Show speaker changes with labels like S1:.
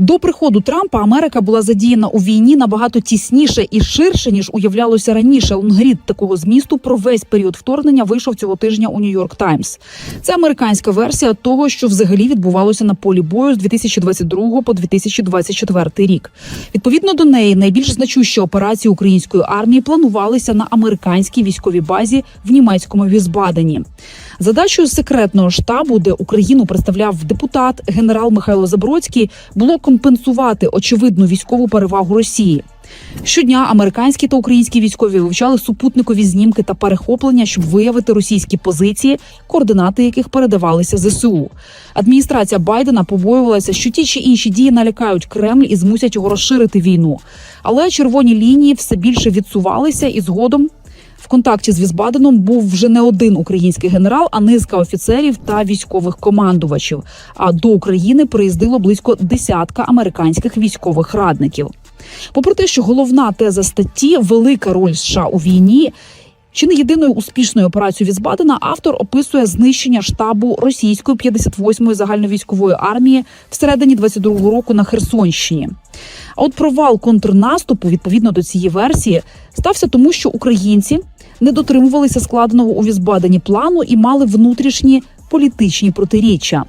S1: До приходу Трампа Америка була задіяна у війні набагато тісніше і ширше ніж уявлялося раніше. Унгрід такого змісту про весь період вторгнення вийшов цього тижня у Нью-Йорк Таймс. Це американська версія того, що взагалі відбувалося на полі бою з 2022 по 2024 рік. Відповідно до неї, найбільш значущі операції української армії планувалися на американській військовій базі в німецькому Візбадені. Задачею секретного штабу, де Україну представляв депутат генерал Михайло Забродський, було компенсувати очевидну військову перевагу Росії. Щодня американські та українські військові вивчали супутникові знімки та перехоплення, щоб виявити російські позиції, координати яких передавалися ЗСУ. Адміністрація Байдена побоювалася, що ті чи інші дії налякають Кремль і змусять його розширити війну. Але червоні лінії все більше відсувалися, і згодом в контакті з Візбаденом був вже не один український генерал, а низка офіцерів та військових командувачів. А до України приїздило близько десятка американських військових радників. Попри те, що головна теза статті велика роль США у війні. Чи не єдиною успішною операцією Візбадена автор описує знищення штабу російської 58-ї загальновійськової армії всередині 22-го року на Херсонщині. А от провал контрнаступу відповідно до цієї версії стався тому, що українці не дотримувалися складеного у Візбадені плану і мали внутрішні політичні протиріччя.